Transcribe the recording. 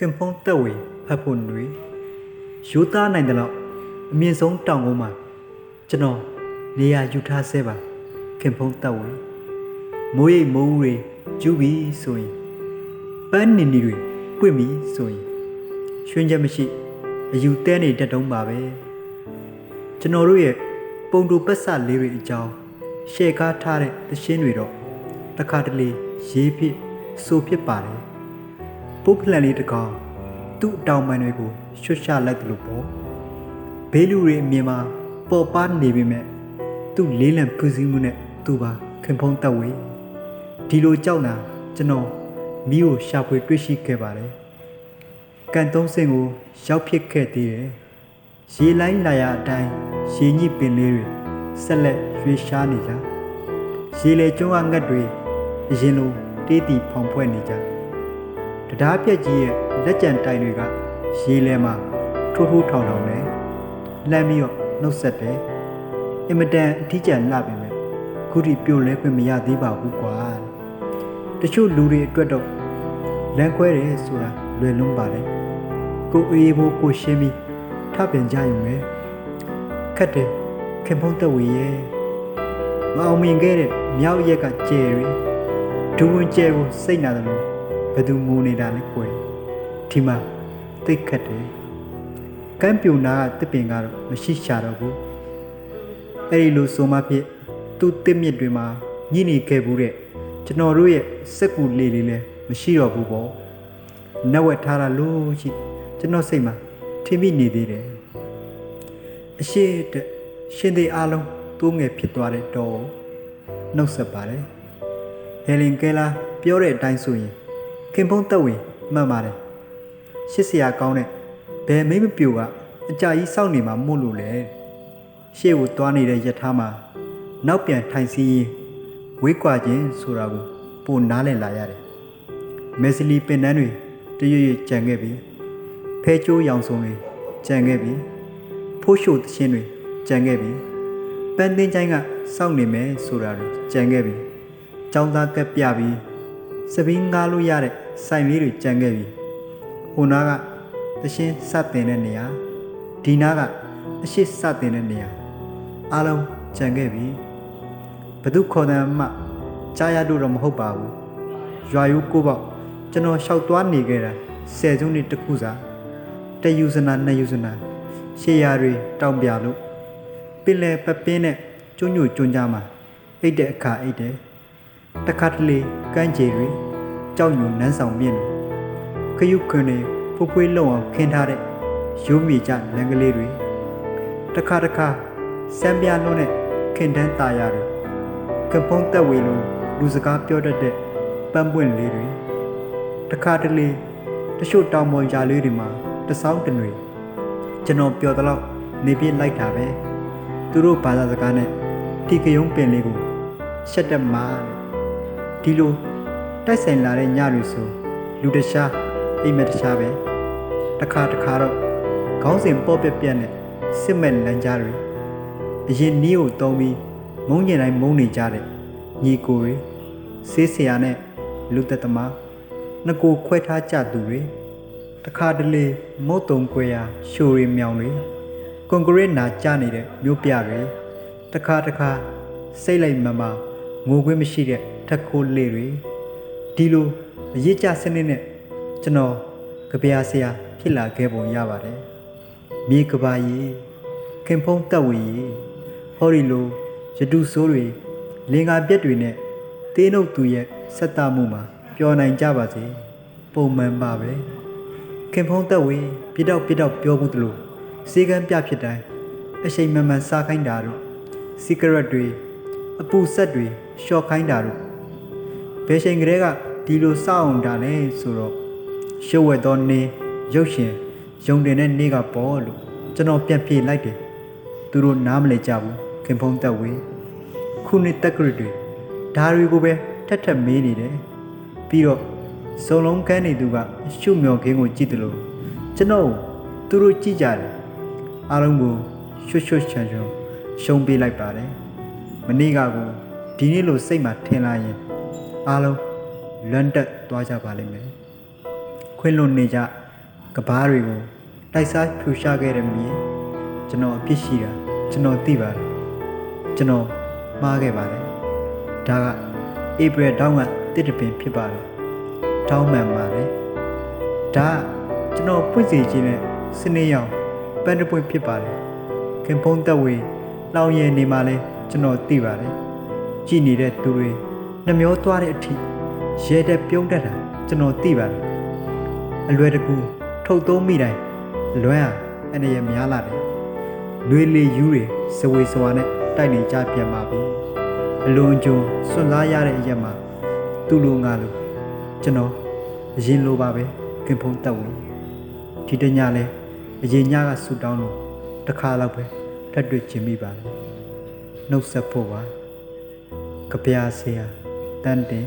ခင်ဖုံးတက်ဝေဖတ်ဖို့တွေယူသားနိုင်တယ်လို့အမြင့်ဆုံးတောင်ကုန်းမှာကျွန်တော်နေရာယူထားဆဲပါခင်ဖုံးတက်ဝေမိုးရိပ်မိုးဦးတွေကျူးပြီးဆိုရင်ပန်းနေနေတွေပွင့်ပြီးဆိုရင်ရွှင်ချက်မရှိအယူတဲနေတတ်တုံးပါပဲကျွန်တော်တို့ရဲ့ပုံတူပတ်စလေးတွေအကြောင်းရှေ့ကားထားတဲ့သရှင်းတွေတော့တစ်ခါတလေရေးဖြစ်ဆိုဖြစ်ပါတယ် ပုတ်ဖလန်လေးတစ်ကောင်သူ့အတောင်ပံတွေကိုရွှတ်ချလိုက်တယ်လို့ပေါ့ဘေးလူတွေအမြင်မှာပေါ်ပါနေပေမဲ့သူ့လေးလံဖူးစည်းမှုနဲ့သူ့ပါခင်ဖုံးတက်ဝေးဒီလိုကြောက်တာကျွန်တော်မိကိုရှာဖွေတွေ့ရှိခဲ့ပါတယ်ကန်သုံးစင်ကိုရောက်ဖြစ်ခဲ့သေးတယ်ရေလိုင်းလာရအတိုင်းရေညစ်ပင်လေးတွေဆက်လက်ရွေရှားနေကြရေလေကျွန်းကငတ်တွေအရင်လိုတေးတီဖောင်ဖွဲ့နေကြတ ရားပြက်ကြီးရဲ့လက်ကြံတိုင်တွေကရေလဲမှာထိုးထိုးထောင်ထောင်နဲ့လှမ်းပြီးတော့နှုတ်ဆက်တယ်အင်မတန်အထီးကျန်လှပြီမဲ့ခုထိပြိုလဲခွင့်မရသေးပါဘူးကွာတချို့လူတွေအတွက်တော့လမ်းခွဲတယ်ဆိုတာလွယ်လွန်းပါတယ်ကိုအေးဖို့ကိုရှင်းပြီးထပ်ပြန်ကြရုံပဲခတ်တယ်ခင်ဖုံးသက်ဝေရဲ့မအောင်မြင်ခဲ့တဲ့မြောက်ရက်ကကျယ်ရီဒူဝင်ကျယ်ကိုစိတ်နာတယ်လို့ ဘယ်သူငိုနေတာလဲကွယ်ဒီမှာတိတ်ခတ်တယ်ကမ်းပြူနာကတစ်ပင်ကတော့မရှိရှာတော့ဘူးအဲ့ဒီလိုဆိုမှဖြစ်သူ့တစ်မြစ်တွေမှာညှိနေခဲ့ဘူးတဲ့ကျွန်တော်တို့ရဲ့စက်ကူလေးလေးလည်းမရှိတော့ဘူးပေါ့နက်ဝက်ထားတာလို့ရှိကျွန်တော်စိတ်မှာထင်မိနေသေးတယ်အရှိတဲ့ရှင်သေးအားလုံးတိုးငယ်ဖြစ်သွားတဲ့တော့နှုတ်ဆက်ပါတယ်ဟယ်လင်ကဲလာပြောတဲ့အတိုင်းဆိုရင် ခင်ဖုံးတက်ဝင်မှတ်ပါတယ်ရှစ်ဆရာကောင်းတဲ့ဘယ်မိမပြိုကအကြာကြီးစောင့်နေမှာမို့လို့လေရှေ့ကိုသွားနေတဲ့ယထာမှာနောက်ပြန်ထိုင်စီရင်ဝေးကွာခြင်းဆိုတာကိုပိုနားလည်လာရတယ်မက်ဆီလီပင်တန်းတွေတရွရွကြံခဲ့ပြီဖဲချိုးရောင်စုံတွေကြံခဲ့ပြီဖိုးရှို့သချင်းတွေကြံခဲ့ပြီပန်းသင်းချိုင်းကစောင့်နေမယ်ဆိုတာတွေကြံခဲ့ပြီចောင်းသားကက်ပြပြီး စပင်းငားလို့ရတဲ့စိုင်လေးတွေကြံခဲ့ပြီဟိုနာကတရှင်းစတင်တဲ့နေရာဒီနာကအရှိစတင်တဲ့နေရာအားလုံးကြံခဲ့ပြီဘသူခေါ်တယ်မှကြားရတော့မဟုတ်ပါဘူးရွာယူကိုပေါ့ကျွန်တော်လျှောက်သွားနေခဲ့တာဆယ်စုနှစ်တစ်ခုစာတယူဇနာနှစ်ယူဇနာရှေးရတွေတောင်ပြလို့ပင်လေပပင်းနဲ့ကျွညွကျွန်းကြမှာအိတ်တဲ့အခါအိတ်တဲ့တခါတလေ ကမ်းခြေတွေကြောက်ရွံနန်းဆောင်မြင့်တွေခရုခွန်းတွေဖွဖွေးလုံအောင်ခင်းထားတဲ့ရိုးမြေကြလမ်းကလေးတွေတခါတခါစံပြလုံးနဲ့ခင်တန်းตาရတွေကပုံးတက်ဝေလိုလူစကားပြောတတ်တဲ့ပန်းပွင့်လေးတွေတခါတလေတချို့တောင်ပေါ်ຢာလေးတွေမှာတစောင်းတနွေကျွန်တော်ပြောတော့နေပြလိုက်တာပဲသူတို့ဘာသာစကားနဲ့တီကယုံပင်လေးကိုရှက်တက်မှာတဲ့ ဒီလိုတိုက်ဆိုင်လာတဲ့ညတွေဆိုလူတခြားအိမ်မက်တခြားပဲတစ်ခါတစ်ခါတော့ခေါင်းစဉ်ပေါ့ပြက်ပြက်နဲ့စစ်မဲ့လမ်းကြားတွေအရင်နီးကိုတုံးပြီးမုန်းကျင်တိုင်းမုန်းနေကြတဲ့ညီကိုတွေဆေးဆရာနဲ့လူသက်သမားနှစ်ကိုခွဲထားကြသူတွေတစ်ခါတလေမုတ်တုံကွဲရာရှိုရီမြောင်တွေကွန်ကရစ်နာကျနေတဲ့မြို့ပြတွေတစ်ခါတစ်ခါစိတ်လိုက်မမငိုခွင့်မရှိတဲ့ ထက်ခိုးလေးတွေဒီလိုအရေးကြစနစ်နဲ့ကျွန်တော်ကြပြာဆရာဖြစ်လာခဲ့ပုံရပါတယ်မြေကဘာကြီးခင်ဖုံးတက်ဝေကြီးဟောဒီလိုရတုဆိုးတွေလင်္ကာပြက်တွေနဲ့သေးနှုတ်သူရဲ့ဆက်တမှုမှာပျော်နိုင်ကြပါစေပုံမှန်ပါပဲခင်ဖုံးတက်ဝေပြတော့ပြတော့ပြောမှုတလို့စေကန်းပြဖြစ်တိုင်းအချိန်မှန်မှန်စားခိုင်းတာတို့စီကရက်တွေအပူဆက်တွေရှော့ခိုင်းတာတို့ ဘယ်ချိန်ကလေးကဒီလိုစောင့်အောင်တာလဲဆိုတော့ရှုပ်ဝဲသောနေရုပ်ရှင်ယုံတင်တဲ့နေကပေါ်လို့ကျွန်တော်ပြန်ပြေးလိုက်တယ်သူတို့နားမလည်ကြဘူးခင်ဖုံးတက်ဝေးခုနှစ်တက်ကရစ်တွေဒါတွေကိုပဲထက်ထက်မေးနေတယ်ပြီးတော့စုံလုံးကန်းနေသူကရှုမြော်ခင်းကိုကြည့်တယ်လို့ကျွန်တော်သူတို့ကြည့်ကြတယ်အားလုံးကိုရွှွှွှွှချွန်ချွန်ရှုံးပေးလိုက်ပါတယ်မနေ့ကကိုဒီနေ့လိုစိတ်မှာထင်လာရင် အားလုံးလွမ်းတက်သွားကြပါလိမ့်မယ်ခွင့်လွန်နေကြကဘားတွေကိုတိုက်စားဖြူရှားခဲ့တဲ့မြေကျွန်တော်အပြစ်ရှိတာကျွန်တော်သိပါတယ်ကျွန်တော်မှားခဲ့ပါတယ်ဒါကဧပြီတောင်းကတစ်တပင်ဖြစ်ပါတယ်တောင်းမှန်ပါတယ်ဒါကကျွန်တော်ပွင့်စီခြင်းနဲ့စနေရောင်ပန်းတပွင့်ဖြစ်ပါတယ်ခင်ဖုံးသက်ဝေလောင်ရည်နေမှလဲကျွန်တော်သိပါတယ်ကြည်နေတဲ့သူတွေ နှမျောသွားတဲ့အထိရဲတဲ့ပြုံးတတ်တာကျွန်တော်သိပါတယ်အလွယ်တကူထုတ်သုံးမိတိုင်းလွမ်းအားအနေရများလာတယ်။လွေလေယူတွေစဝေစဝါနဲ့တိုက်နေကြပြန်ပါပြီ။အလွန်ကြုံစွန့်စားရတဲ့အရက်မှာသူ့လိုငါလိုကျွန်တော်အရင်လိုပါပဲခင်ဖုံးတက်ဝင်ဒီတညလဲအရင်ညကဆူတောင်းလို့တစ်ခါတော့ပဲထပ်တွေ့ချင်မိပါလေ။နှုတ်ဆက်ဖို့ပါ။ကြပြားဆရာ တန်တင်